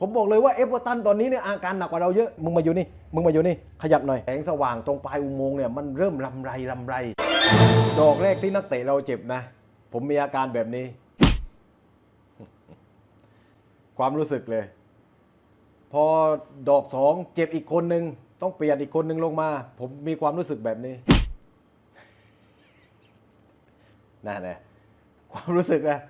ผมบอกเลยว่าเอฟเวอร์ตันตอนนี้เนี่ยอาการหนักกว่าเราเยอะ มึงมาอยู่นี่ มึงมาอยู่นี่ ขยับหน่อย แสงสว่างตรงปลายอุโมงค์เนี่ยมันเริ่มรำไรรำไรดอกแรกที่นักเตะเราเจ็บนะ ผมมีอาการแบบนี้ ความรู้สึกเลย พอดอกสองเจ็บอีกคนนึง ต้องเปลี่ยนอีกคนนึงลงมา ผมมีความรู้สึกแบบนี้นั่นแหละความรู้สึกนะ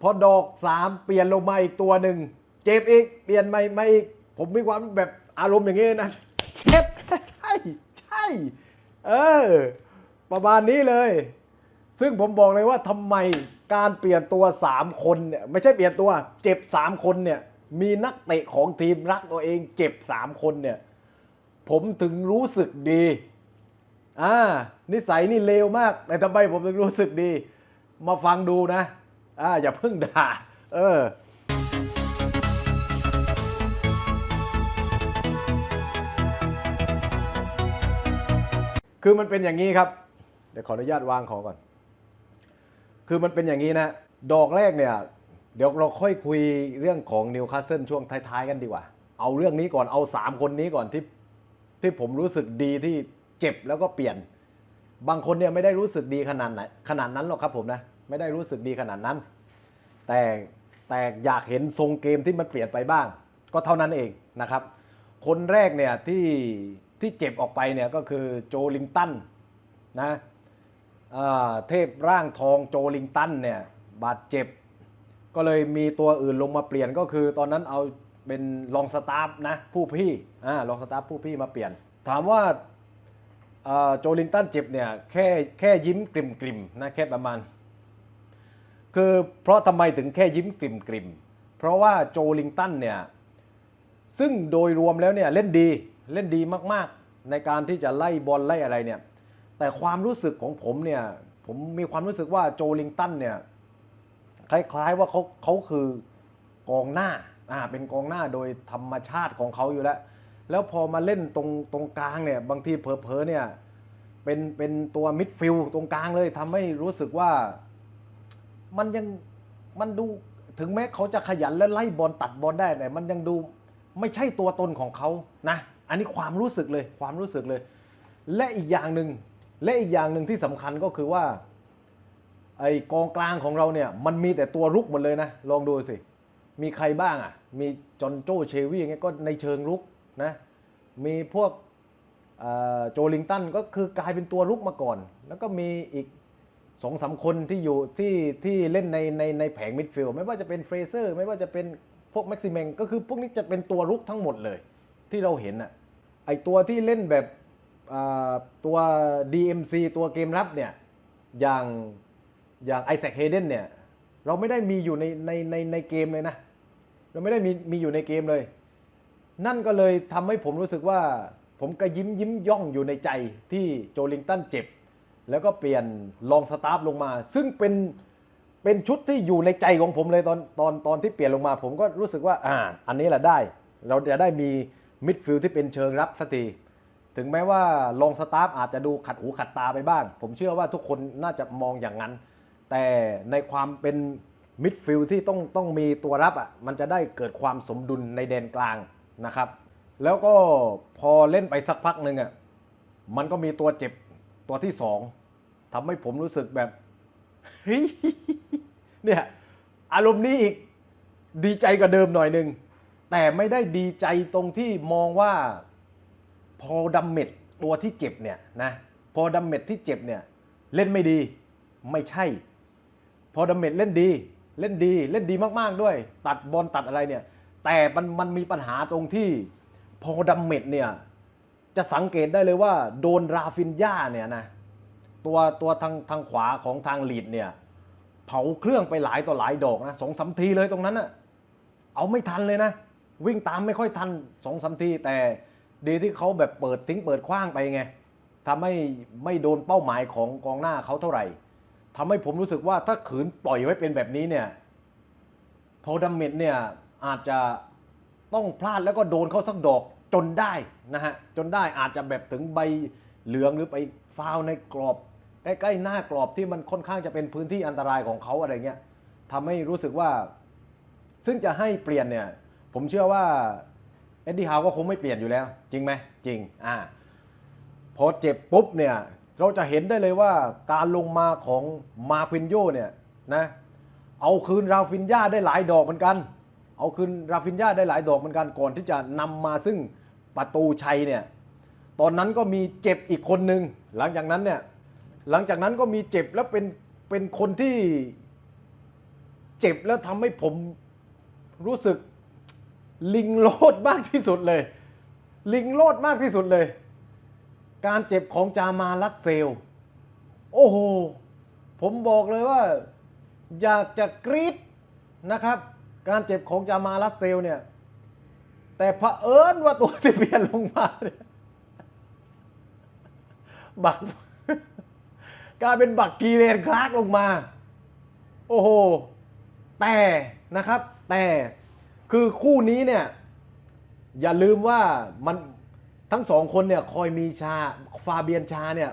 พอดอกสามเปลี่ยนลงมาอีกตัวหนึ่ง เจ็บอีกเปลี่ยนไม่ไม่อีกผมมีความแบบอารมณ์อย่างนี้นะเจ็บใช่ใช่เออประมาณนี้เลย ซึ่งผมบอกเลยว่าทำไมการเปลี่ยนตัวสามคนเนี่ยไม่ใช่เปลี่ยนตัว เจ็บสามคนเนี่ยมีนักเตะของทีมรักตัวเองเจ็บสามคนเนี่ยผมถึงรู้สึกดีอ่านิสัยนี่เลวมาก แต่ทำไมผมถึงรู้สึกดี มาฟังดูนะอ่าอย่าเพิ่งด่า เออ คือมันเป็นอย่างนี้ครับ เดี๋ยวขออนุญาตวางของก่อน คือมันเป็นอย่างนี้นะ ดอกแรกเนี่ย เดี๋ยวเราค่อยคุยเรื่องของนิวคาสเซิลช่วงท้ายๆกันดีกว่า เอาเรื่องนี้ก่อน เอาสามคนนี้ก่อนที่ที่ผมรู้สึกดีที่เจ็บแล้วก็เปลี่ยน บางคนเนี่ยไม่ได้รู้สึกดีขนาดไหนขนาดนั้นหรอกครับผมนะ ไม่ได้รู้สึกดีขนาดนั้น แต่แต่อยากเห็นทรงเกมที่มันเปลี่ยนไปบ้าง ก็เท่านั้นเองนะครับ คนแรกเนี่ยที่ ที่เจ็บออกไปเนี่ยก็คือโจลิงตันนะเทพร่างทองโจลิงตันเนี่ยบาดเจ็บ ก็เลยมีตัวอื่นลงมาเปลี่ยนก็คือตอนนั้นเอาเป็นรองสตาฟนะผู้พี่อ่ารองสตาฟผู้พี่มาเปลี่ยน ถามว่าโจลิงตันเจ็บเนี่ยแค่แค่ยิ้มกริมกริมนะแค่ประมาณ คือเพราะทำไมถึงแค่ยิ้มกริมกริมเพราะว่าโจลิงตันเนี่ยซึ่งโดยรวมแล้วเนี่ยเล่นดี เล่นดีมากๆ ในการที่จะไล่บอลไล่อะไรเนี่ย แต่ความรู้สึกของผมเนี่ย ผมมีความรู้สึกว่าโจลิงตันเนี่ยคล้ายๆว่าเขาเขาคือกองหน้าอ่าเป็นกองหน้าโดยธรรมชาติของเขาอยู่แล้ว แล้วพอมาเล่นตรงตรงกลางเนี่ย บางทีเผลอๆเนี่ยเป็นเป็นตัวมิดฟิลด์ตรงกลางเลยทำให้รู้สึกว่ามันยังมันดูถึงแม้เขาจะขยันและไล่บอลตัดบอลได้แต่มันยังดูไม่ใช่ตัวตนของเขานะ อันนี้ความรู้สึกเลยความรู้สึกเลย และอีกอย่างหนึ่งและอีกอย่างหนึ่งที่สำคัญก็คือว่าไอ้กองกลางของเราเนี่ยมันมีแต่ตัวรุกหมดเลยนะ ลองดูสิ มีใครบ้างอะ มีจอห์นโจเชวี่อย่างเงี้ยก็ในเชิงรุกนะ มีพวกโจลิงตันก็คือกลายเป็นตัวรุกมาก่อน แล้วก็มีอีกสองสามคนที่อยู่ที่ที่เล่นในในในแผงมิดฟิลด์ไม่ว่าจะเป็นเฟรเซอร์ ไม่ว่าจะเป็นพวกแม็กซิเมงก็คือพวกนี้จะเป็นตัวรุกทั้งหมดเลย ที่เราเห็นอะไอตัวที่เล่นแบบตัว DMC ตัวเกมรับเนี่ยอย่างอย่างไอแซคเฮเดนเนี่ยเราไม่ได้มีอยู่ในในในในเกมเลยนะ เราไม่ได้มีมีอยู่ในเกมเลย นั่นก็เลยทำให้ผมรู้สึกว่า ผมก็ยิ้มยิ้มย่องอยู่ในใจที่โจลิงตันเจ็บ แล้วก็เปลี่ยนลองสตาฟลงมา ซึ่งเป็นเป็นชุดที่อยู่ในใจของผมเลยตอนตอนตอนที่เปลี่ยนลงมา ผมก็รู้สึกว่า อ่า อันนี้แหละได้ เราจะได้มี มิดฟิลด์ที่เป็นเชิงรับสักทีถึงแม้ว่าลองสตาฟอาจจะดูขัดหูขัดตาไปบ้าง ผมเชื่อว่าทุกคนน่าจะมองอย่างนั้น แต่ในความเป็นมิดฟิลด์ที่ต้องต้องมีตัวรับอะมันจะได้เกิดความสมดุลในแดนกลางนะครับ แล้วก็พอเล่นไปสักพักหนึ่งอะมันก็มีตัวเจ็บตัวที่สองทำให้ผมรู้สึกแบบเฮ้ยเนี่ยอารมณ์นี้อีกดีใจกว่าเดิมหน่อยหนึ่ง แต่ไม่ได้ดีใจตรงที่มองว่าพอดัมเมดตัวที่เจ็บเนี่ยนะพอดัมเมดที่เจ็บเนี่ยเล่นไม่ดีไม่ใช่ พอดัมเมดเล่นดีเล่นดีเล่นดีมากๆด้วย ตัดบอลตัดอะไรเนี่ย แต่มันมันมีปัญหาตรงที่พอดัมเมดเนี่ยจะสังเกตได้เลยว่าโดนราฟินญาเนี่ยนะตัวตัวทางทางขวาของทางลีดเนี่ยเผาเครื่องไปหลายต่อหลายดอกนะสองสามทีเลยตรงนั้นนะเอาไม่ทันเลยนะ วิ่งตามไม่ค่อยทันสองสามทีแต่ดีที่เขาแบบเปิดทิ้งเปิดคว้างไปไงทำให้ไม่โดนเป้าหมายของกองหน้าเขาเท่าไหร่ทำให้ผมรู้สึกว่าถ้าขืนปล่อยไว้เป็นแบบนี้เนี่ยพอดัมเมดเนี่ยอาจจะต้องพลาดแล้วก็โดนเขาสักดอกจนได้นะฮะจนได้อาจจะแบบถึงใบเหลืองหรือไปฟาวในกรอบใกล้ๆหน้ากรอบที่มันค่อนข้างจะเป็นพื้นที่อันตรายของเขาอะไรเงี้ยทำให้รู้สึกว่า ซึ่งจะให้เปลี่ยนเนี่ย ผมเชื่อว่าเอ็ดดี้ฮาวก็คงไม่เปลี่ยนอยู่แล้ว จริงไหมจริงอ่าพอเจ็บปุ๊บเนี่ยเราจะเห็นได้เลยว่าการลงมาของมาควินโยเนี่ยนะเอาคืนราฟินญาได้หลายดอกเหมือนกัน เอาคืนราฟินญาได้หลายดอกเหมือนกันก่อนที่จะนำมาซึ่งประตูชัยเนี่ยตอนนั้นก็มีเจ็บอีกคนหนึ่งหลังจากนั้นเนี่ยหลังจากนั้นก็มีเจ็บแล้วเป็นเป็นคนที่เจ็บแล้วทำให้ผมรู้สึก ลิงโลดมากที่สุดเลย ลิงโลดมากที่สุดเลย การเจ็บของจามาลัดเซล โอ้โห ผมบอกเลยว่า อยากจะกรี๊ดนะครับ การเจ็บของจามาลัดเซลเนี่ย แต่เผอิญว่าตัวที่เปลี่ยนลงมาเนี่ยบักกลายเป็นบักกีเรนคลากลงมา โอ้โห แต่นะครับ แต่ คือคู่นี้เนี่ย อย่าลืมว่ามันทั้งสองคนเนี่ยคอยมีชาฟาเบียนชาเนี่ย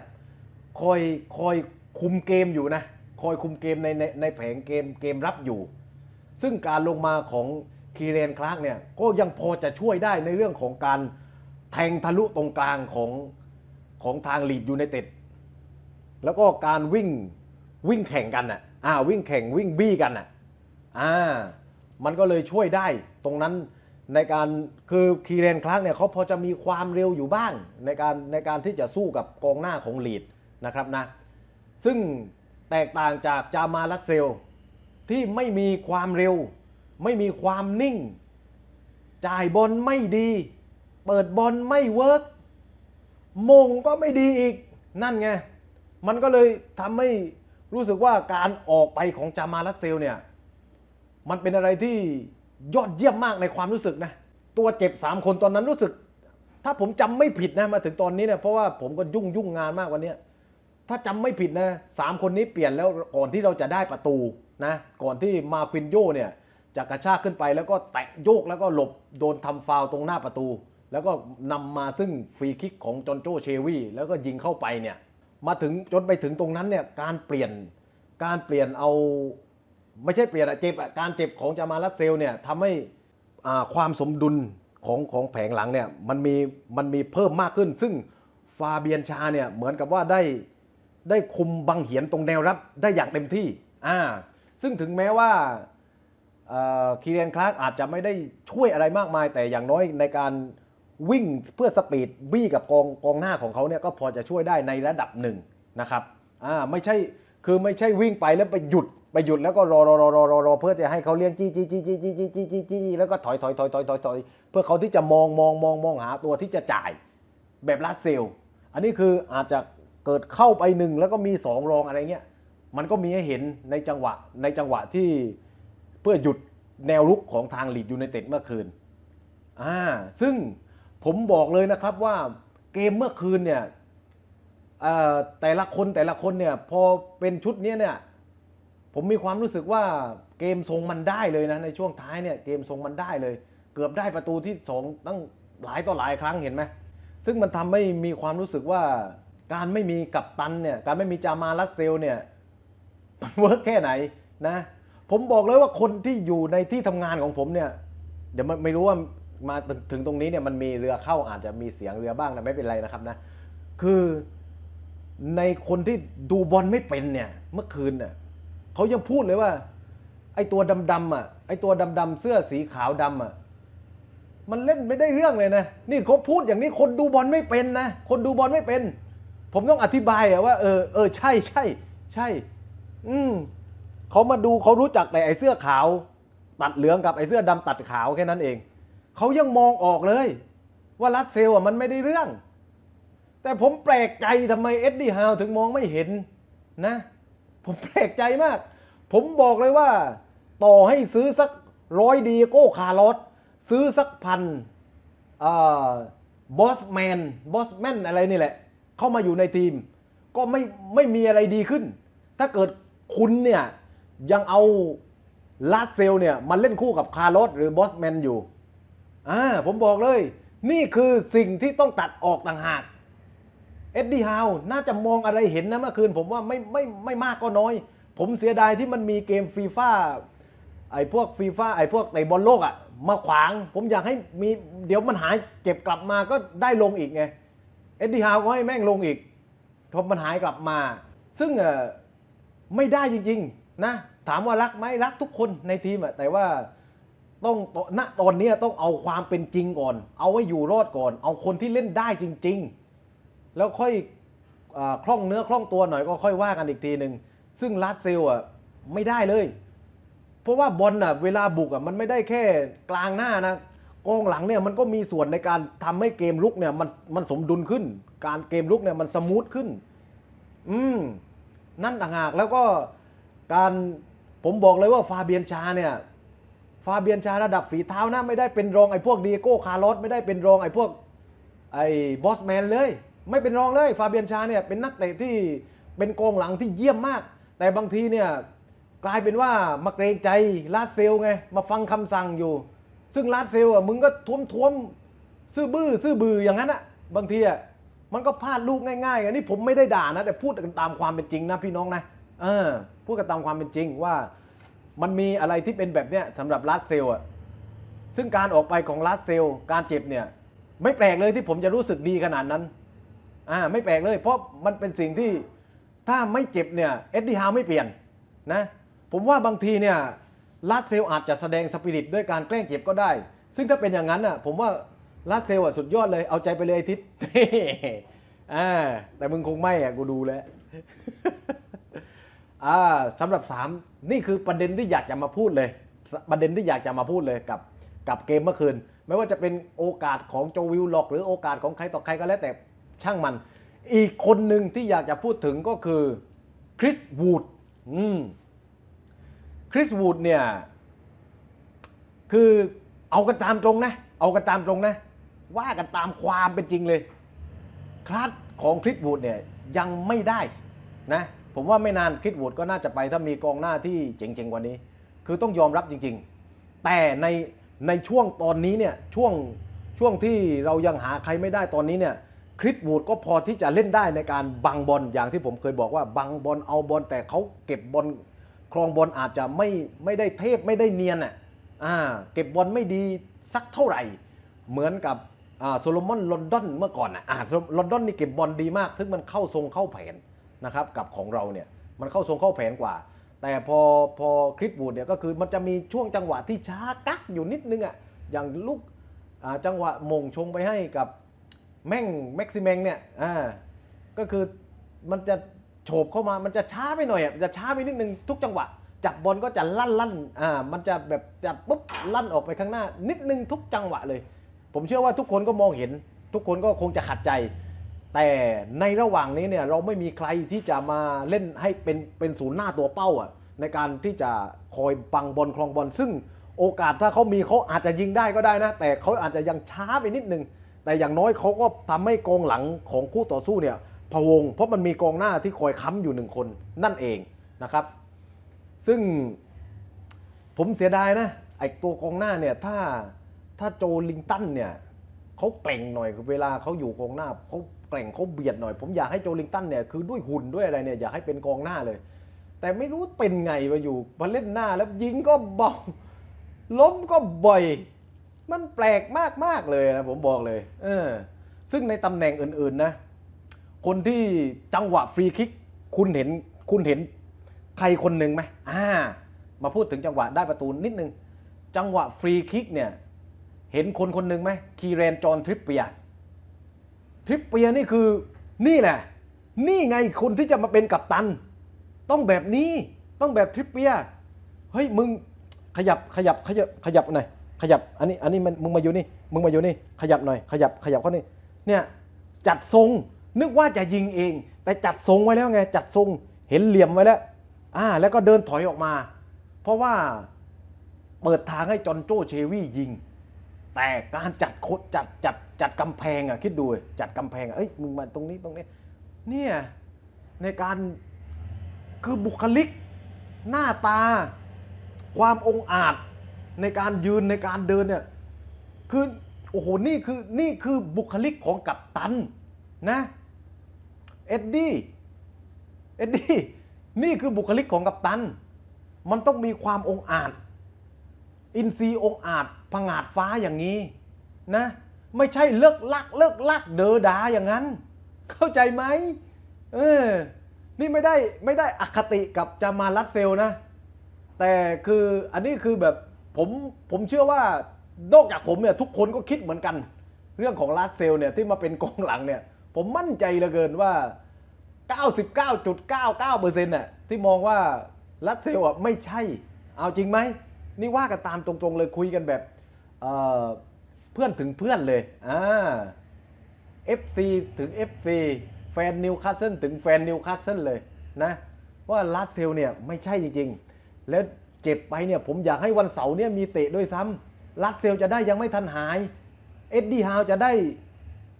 คอยคอยคุมเกมอยู่นะ คอยคุมเกมในในในแผงเกมเกมรับอยู่ ซึ่งการลงมาของคีเรนคลาร์กเนี่ยก็ยังพอจะช่วยได้ในเรื่องของการแทงทะลุตรงกลางของของทางลีดยูไนเต็ดแล้วก็การวิ่งวิ่งแข่งกันอะอ่าวิ่งแข่งวิ่งบี้กันอะอ่า มันก็เลยช่วยได้ตรงนั้นในการคือคีเรนคลาร์กเนี่ยเขาพอจะมีความเร็วอยู่บ้าง ในการในการที่จะสู้กับกองหน้าของลีดนะครับนะ ซึ่งแตกต่างจากจามาลัสเซล ที่ไม่มีความเร็ว ไม่มีความนิ่ง จ่ายบอลไม่ดี เปิดบอลไม่เวิร์กมงก็ไม่ดีอีกนั่นไง มันก็เลยทำให้รู้สึกว่าการออกไปของจามาลัสเซลเนี่ย มันเป็นอะไรที่ยอดเยี่ยมมากในความรู้สึกนะ ตัวเจ็บสามคนตอนนั้นรู้สึก ถ้าผมจำไม่ผิดนะมาถึงตอนนี้เนี่ยเพราะว่าผมก็ยุ่งยุ่งงานมากวันนี้ถ้าจำไม่ผิดนะสามคนนี้เปลี่ยนแล้วก่อนที่เราจะได้ประตูนะก่อนที่มาควินโยเนี่ยจะกระชากขึ้นไปแล้วก็แตะโยกแล้วก็หลบโดนทำฟาวตรงหน้าประตู แล้วก็นำมาซึ่งฟรีคิกของจอนโจเชวีแล้วก็ยิงเข้าไปเนี่ยมาถึงจนไปถึงตรงนั้นเนี่ยการเปลี่ยนการเปลี่ยนเอา ไม่ใช่เปลี่ยนอะเจ็บอะการเจ็บของจามาลัสเซลเนี่ยทำให้อ่าความสมดุลของของแผงหลังเนี่ยมันมีมันมีเพิ่มมากขึ้น ซึ่งฟาเบียนชาเนี่ยเหมือนกับว่าได้ได้คุมบังเหียนตรงแนวรับได้อย่างเต็มที่อ่าซึ่งถึงแม้ว่าคีเรนคลาร์กอาจจะไม่ได้ช่วยอะไรมากมาย แต่อย่างน้อยในการวิ่งเพื่อสปีดบี้กับกองกองหน้าของเขาเนี่ยก็พอจะช่วยได้ในระดับหนึ่งนะครับอ่าไม่ใช่คือไม่ใช่วิ่งไปแล้วไปหยุด ไปหยุดแล้วก็รอรอรอรอรอรอเพื่อจะให้เขาเลี้ยงจี้จี้จี้จี้จี้จี้จี้จี้จี้แล้วก็ถอยถอยถอยถอยถอยถอยเพื่อเขาที่จะมองมองมองมองหาตัวที่จะจ่ายแบบลัดเซลอันนี้คืออาจจะเกิดเข้าไปหนึ่งแล้วก็มีสองรองอะไรเงี้ยมันก็มีให้เห็นในจังหวะในจังหวะที่เพื่อหยุดแนวรุกของทางลีดยูไนเต็ดเมื่อคืนอ่าซึ่งผมบอกเลยนะครับว่าเกมเมื่อคืนเนี่ยแต่ละคนแต่ละคนเนี่ยพอเป็นชุดเนี้ยเนี่ย ผมมีความรู้สึกว่าเกมทรงมันได้เลยนะในช่วงท้ายเนี่ยเกมทรงมันได้เลย เกือบได้ประตูที่สองตั้งหลายต่อหลายครั้งเห็นไหมซึ่งมันทำให้มีความรู้สึกว่าการไม่มีกัปตันเนี่ยการไม่มีจามาลัสเซลเนี่ยมันเวิร์กแค่ไหนนะผมบอกเลยว่าคนที่อยู่ในที่ทำงานของผมเนี่ยเดี๋ยวมันไม่รู้ว่ามาถึงถึงตรงนี้เนี่ยมันมีเรือเข้าอาจจะมีเสียงเรือบ้างนะไม่เป็นไรนะครับนะคือในคนที่ดูบอลไม่เป็นเนี่ยเมื่อคืนเนี่ย เขายังพูดเลยว่า ไอ้ตัวดำๆอะ ไอ้ตัวดำๆเสื้อสีขาวดำอะ มันเล่นไม่ได้เรื่องเลยนะ นี่เขาพูดอย่างนี้คนดูบอลไม่เป็นนะ คนดูบอลไม่เป็น ผมต้องอธิบายอะว่าเออเออใช่ใช่ใช่ อืมเขามาดูเขารู้จักแต่ไอ้เสื้อขาว ตัดเหลืองกับไอ้เสื้อดำตัดขาวแค่นั้นเอง เขายังมองออกเลย ว่ารัสเซลอะมันไม่ได้เรื่อง แต่ผมแปลกใจทำไมเอ็ดดี้ฮาวถึงมองไม่เห็นนะ ผมแปลกใจมาก ผมบอกเลยว่า ต่อให้ซื้อสักร้อยดีโก้คาร์ลอสซื้อสักพันบอสแมนบอสแมนอะไรนี่แหละ เข้ามาอยู่ในทีม ก็ไม่ไม่มีอะไรดีขึ้น ถ้าเกิดคุณเนี่ยยังเอาลาดเซลเนี่ยมันเล่นคู่กับคาร์ลอสหรือบอสแมนอยู่อ่าผมบอกเลย นี่คือสิ่งที่ต้องตัดออกต่างหาก เอ็ดดี้ฮาวน่าจะมองอะไรเห็นนะเมื่อคืนผมว่าไม่ไม่ไม่มากก็น้อย ผมเสียดายที่มันมีเกมฟีฟ่าไอ้พวกฟีฟ่าไอ้พวกในบอลโลกอะ่ะมาขวาง ผมอยากให้มีเดี๋ยวมันหายเจ็บกลับมาก็ได้ลงอีกไงเอ็ดดี้ฮาวก็ให้แม่งลงอีกพอมันหายกลับมา ซึ่งเออไม่ได้จริงๆนะถามว่ารักไหมรักทุกคนในทีมอะแต่ว่าต้องณตอนนี้ต้องเอาความเป็นจริงก่อน เอาไว้อยู่รอดก่อน เอาคนที่เล่นได้จริง ๆ แล้วค่อยอาคล่องเนื้อคล่องตัวหน่อยก็ค่อยว่ากันอีกทีหนึ่งซึ่งลาดเซลอะไม่ได้เลย เพราะว่าบอลน่ะเวลาบุกอะมันไม่ได้แค่กลางหน้านะกองหลังเนี่ยมันก็มีส่วนในการทำให้เกมลุกเนี่ยมันมันสมดุลขึ้น การเกมลุกเนี่ยมันสมูทขึ้น อืมนั่นต่างหากแล้วก็การผมบอกเลยว่าฟาเบียนชาเนี่ย ฟาเบียนชาระดับฝีเท้านะไม่ได้เป็นรองไอ้พวกดีโก้คาร์ลอสไม่ได้เป็นรองไอ้พวกไอ้บอสแมนเลย ไม่เป็นรองเลยฟาเบียนชาเนี่ยเป็นนักเตะที่เป็นกองหลังที่เยี่ยมมาก แต่บางทีเนี่ยกลายเป็นว่ามาเกรงใจลาดเซลไงมาฟังคำสั่งอยู่ ซึ่งลาดเซลอะมึงก็ท้วมท้วมๆซื่อบื้อซื่อบืออย่างนั้นอะบางทีอะมันก็พลาดลูกง่ายๆอันนี้ผมไม่ได้ด่านะ แต่พูดกันตามความเป็นจริงนะพี่น้องนะเออพูดกันตามความเป็นจริงว่ามันมีอะไรที่เป็นแบบเนี้ยสำหรับลาดเซลอะซึ่งการออกไปของลาสเซลการเจ็บเนี่ย ไม่แปลกเลยที่ผมจะรู้สึกดีขนาดนั้น อ่าไม่แปลกเลยเพราะมันเป็นสิ่งที่ถ้าไม่เจ็บเนี่ยเอ็ดดี้ฮาวไม่เปลี่ยนนะผมว่าบางทีเนี่ยลาสเซลอาจจะแสดงสปิริตด้วยการแกล้งเจ็บก็ได้ ซึ่งถ้าเป็นอย่างนั้นอะผมว่าลาสเซลอะสุดยอดเลยเอาใจไปเลยไอ้ทิศอ่าแต่มึงคงไม่อะกูดูแล้วอ่าสำหรับสามนี่คือประเด็นที่อยากจะมาพูดเลย ประเด็นที่อยากจะมาพูดเลยกับกับเกมเมื่อคืน ไม่ว่าจะเป็นโอกาสของโจวิลล็อก หรือโอกาสของใครต่อใครก็แล้วแต่ ช่างมัน อีกคนหนึ่งที่อยากจะพูดถึงก็คือคริสวูดอืมคริสวูดเนี่ยคือเอากันตามตรงนะ เอากันตามตรงนะ ว่ากันตามความเป็นจริงเลย คลาสของคริสวูดเนี่ยยังไม่ได้นะผมว่าไม่นานคริสวูดก็น่าจะไปถ้ามีกองหน้าที่เจ๋งๆกว่านี้ คือต้องยอมรับจริง ๆ แต่ในในช่วงตอนนี้เนี่ยช่วงช่วงที่เรายังหาใครไม่ได้ตอนนี้เนี่ย คริสวูดก็พอที่จะเล่นได้ในการบังบอลอย่างที่ผมเคยบอกว่าบังบอลเอาบอลแต่เขาเก็บบอลครองบอลอาจจะไม่ไม่ได้เทพไม่ได้เนียนอะอ่าเก็บบอลไม่ดีสักเท่าไหร่ เหมือนกับอ่าโซโลมอนลอนดอนเมื่อก่อนอะอ่าลอนดอนนี่เก็บบอลดีมากซึ่งมันเข้าทรงเข้าแผนนะครับกับของเราเนี่ยมันเข้าทรงเข้าแผนกว่า แต่พอพอคลิปบูดเนี่ยก็คือมันจะมีช่วงจังหวะที่ช้ากักอยู่นิดนึงอะอย่างลูกจังหวะมงชงไปให้กับ แม่งแม็กซิเมงเนี่ยอ่าก็คือมันจะโฉบเข้ามา มันจะช้าไปหน่อยอะจะช้าไปนิดนึงทุกจังหวะ จับบอลก็จะลั่นลั่นอ่า มันจะแบบจับปุ๊บลั่นออกไปข้างหน้า นิดนึงทุกจังหวะเลย ผมเชื่อว่าทุกคนก็มองเห็น ทุกคนก็คงจะขัดใจ แต่ในระหว่างนี้เนี่ยเราไม่มีใครที่จะมาเล่นให้เป็นเป็นศูนย์หน้าตัวเป้าอะในการที่จะคอยบังบอลคลองบอลซึ่งโอกาสถ้าเขามีเขาอาจจะยิงได้ก็ได้นะ แต่เขาอาจจะยังช้าไปนิดนึง แต่อย่างน้อยเขาก็ทำให้กองหลังของคู่ต่อสู้เนี่ยพะวง เพราะมันมีกองหน้าที่คอยค้ำอยู่หนึ่งคนนั่นเองนะครับ ซึ่งผมเสียดายนะไอตัวกองหน้าเนี่ยถ้าถ้าโจลิงตันเนี่ยเขาเกร่งหน่อยเวลาเขาอยู่กองหน้าเขาเกร่งเขาเบียดหน่อย ผมอยากให้โจลิงตันเนี่ยคือด้วยหุ่นด้วยอะไรเนี่ยอยากให้เป็นกองหน้าเลย แต่ไม่รู้เป็นไงมาอยู่มาเล่นหน้าแล้วยิงก็เบาล้มก็บ่อย มันแปลกมากๆเลยนะผมบอกเลย เออ ซึ่งในตำแหน่งอื่นๆนะ คนที่จังหวะฟรีคิก คุณเห็นคุณเห็นใครคนหนึ่งไหมอ่า มาพูดถึงจังหวะได้ประตูนิดนึง จังหวะฟรีคิกเนี่ย เห็นคนคนหนึ่งไหมคีเรนจอนทริปเปียทริปเปียนี่คือนี่แหละ นี่ไงคนที่จะมาเป็นกัปตัน ต้องแบบนี้ต้องแบบทริปเปียเฮ้ยมึงขยับขยับขยับขยับหน่อย ขยับอันนี้อันนี้มันมึงมาอยู่นี่มึงมาอยู่นี่ขยับหน่อยขยับขยับเขานี่เนี่ยจัดทรงนึกว่าจะยิงเอง แต่จัดทรงไว้แล้วไงจัดทรงเห็นเหลี่ยมไว้แล้วอ่าแล้วก็เดินถอยออกมา เพราะว่าเปิดทางให้จอห์นโจเชวี่ยิง แต่การจัดโคดจัดจัดจัดกำแพงอะคิดดูจัดกำแพงอเอ้ยมึงมาตรงนี้ตรงนี้ เนี่ยในการคือบุคลิก หน้าตา ความองอาจ ในการยืนในการเดินเนี่ยคือโอ้โหนี่คือนี่คือบุคลิกของกัปตันนะเอ็ดดี้เอ็ดดี้นี่คือบุคลิกของกัปตัน มันต้องมีความองอาจ อินทรีย์องอาจผงาดฟ้าอย่างนี้นะไม่ใช่เลิกลักเลิกลักเดอดาอย่างนั้น เข้าใจไหมเออนี่ไม่ได้ไม่ได้อคติกับจามารัสเซลนะ แต่คืออันนี้คือแบบ ผมผมเชื่อว่านอกจากผมเนี่ยทุกคนก็คิดเหมือนกัน เรื่องของลาสเซลเนี่ยที่มาเป็นกองหลังเนี่ย ผมมั่นใจเหลือเกินว่า 99.99%น่ะที่มองว่าลัสเซลอะไม่ใช่ เอาจริงไหมนี่ว่ากันตามตรงๆเลยคุยกันแบบเเพื่อนถึงเพื่อนเลยอ่า FC ถึง FC แฟนนิวคาสเซิลถึงแฟนนิวคาสเซิลเลยนะว่าลาสเซลเนี่ยไม่ใช่จริงๆ แล้ว เจ็บไปเนี่ยผมอยากให้วันเสาร์เนี่ยมีเตะด้วยซ้ำลาสเซลจะได้ยังไม่ทันหาย เอ็ดดี้ฮาวจะได้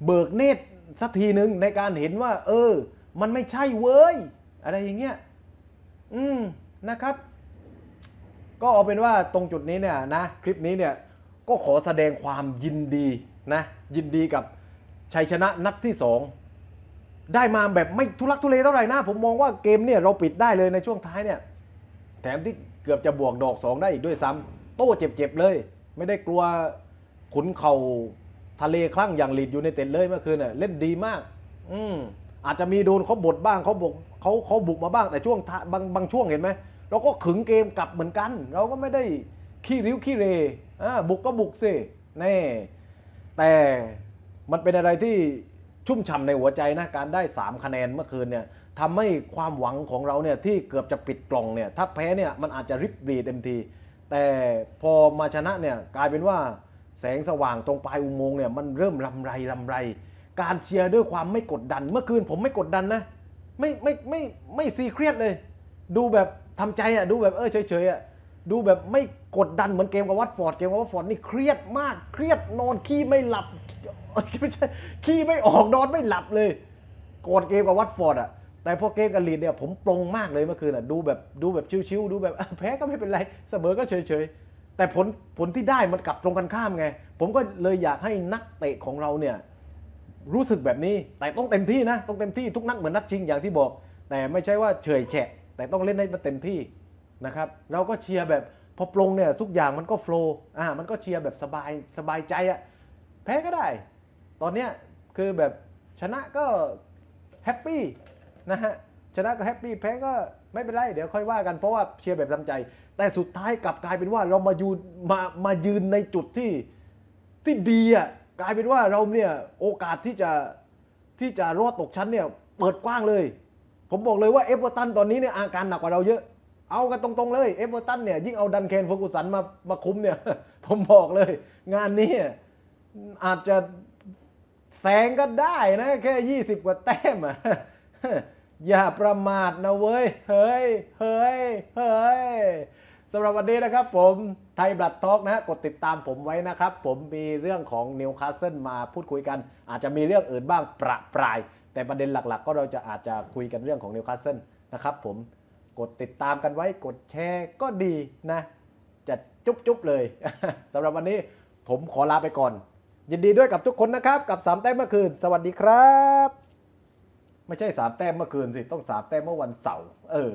เบิกเนตรสักทีหนึ่งในการเห็นว่า เออ มันไม่ใช่เว้ย อะไรอย่างเงี้ย อืมนะครับ ก็เอาเป็นว่าตรงจุดนี้เนี่ยนะ คลิปนี้เนี่ยก็ขอแสดงความยินดีนะ ยินดีกับชัยชนะนัดที่สองได้มาแบบไม่ทุลักทุเลเท่าไหร่นะ ผมมองว่าเกมเนี่ยเราปิดได้เลยในช่วงท้ายเนี่ย แถมที่ เกือบจะบวกดอกสองได้อีกด้วยซ้ำโต้เจ็บๆเลย ไม่ได้กลัวขุนเข่าทะเลคลั่งอย่างลีดอยู่ในเต็ดเลยเมื่อคืนเน่ะเล่นดีมาก อืมอาจจะมีโดนเขาบดบ้างเขาบุกเขาเขาบุกมาบ้างแต่ช่วงบางบางช่วงเห็นไหมเราก็ขึงเกมกลับเหมือนกัน เราก็ไม่ได้ขี้ริ้วขี้เรอ่าบุกก็บุกสิแน่แต่มันเป็นอะไรที่ชุ่มฉ่ำในหัวใจนะการได้ 3 คะแนนเมื่อคืนเนี่ย ทำให้ความหวังของเราเนี่ยที่เกือบจะปิดกล่องเนี่ยถ้าแพ้เนี่ยมันอาจจะริบหรีเต็มที แต่พอมาชนะเนี่ยกลายเป็นว่าแสงสว่างตรงปลายอุโมงค์เนี่ยมันเริ่มรำไรรำไร การเชียร์ด้วยความไม่กดดัน เมื่อคืนผมไม่กดดันนะไม่ไม่ไม่ไม่ซีเครียดเลย ดูแบบทำใจอะดูแบบเออเฉยๆอะดูแบบไม่กดดันเหมือนเกมกับวัตฟอร์ดเกมกับวัตฟอร์ดนี่เครียดมากเครียดนอนขี้ไม่หลับไม่ใช่ขี้ไม่ออกนอนไม่หลับเลยโกรธเกมกับวัตฟอร์ดอะ แต่พอเกมกับลีดเนี่ยผมปรงมากเลยเมื่อคืนอะดูแบบดูแบบชิวๆดูแบบแพ้ก็ไม่เป็นไรเสมอก็เฉยๆ แต่ผลผลที่ได้มันกลับตรงกันข้ามไง ผมก็เลยอยากให้นักเตะของเราเนี่ยรู้สึกแบบนี้แต่ต้องเต็มที่นะต้องเต็มที่ทุกนัดเหมือนนัดชิงอย่างที่บอก แต่ไม่ใช่ว่าเฉยแฉะแต่ต้องเล่นให้มันเต็มที่นะครับเราก็เชียร์แบบพอปรงเนี่ยทุกอย่างมันก็โฟล์อ่ามันก็เชียร์แบบสบายสบายใจอะแพ้ก็ได้ ตอนเนี้ยคือแบบชนะก็แฮปปี้ นะฮะชนะก็แฮปปี้แพ้ก็ไม่เป็นไร เดี๋ยวค่อยว่ากันเพราะว่าเชียร์แบบทำใจ แต่สุดท้ายกลับกลายเป็นว่าเรามายืนมามายืนในจุดที่ที่ดีอะกลายเป็นว่าเราเนี่ยโอกาสที่จะที่จะรอดตกชั้นเนี่ยเปิดกว้างเลย ผมบอกเลยว่าเอเวอร์ตันตอนนี้เนี่ยอาการหนักกว่าเราเยอะ เอากันตรงๆเลยเอเวอร์ตันเนี่ยยิ่งเอาดันเคนฟอร์กูสันมามาคุมเนี่ย ผมบอกเลย งานนี้อาจจะแซงก็ได้นะแค่ยี่สิบกว่าแต้มอะ อย่าประมาทนะเว้ย เฮ้ย เฮ้ย เฮ้ยสำหรับวันนี้นะครับผมไทยบลัดทอกนะฮะกดติดตามผมไว้นะครับ ผมมีเรื่องของนิวคาสเซิลมาพูดคุยกัน อาจจะมีเรื่องอื่นบ้างประปราย แต่ประเด็นหลักๆ ก็เราจะอาจจะคุยกันเรื่องของนิวคาสเซิลนะครับผมกดติดตามกันไว้กดแชร์ก็ดีนะ จะจุ๊บๆเลยสำหรับวันนี้ผมขอลาไปก่อน ยินดีด้วยกับทุกคนนะครับ กับสามแต้มเมื่อคืน สวัสดีครับ ไม่ใช่สามแต้มเมื่อคืนสิ ต้องสามแต้มเมื่อวันเสาร์เออ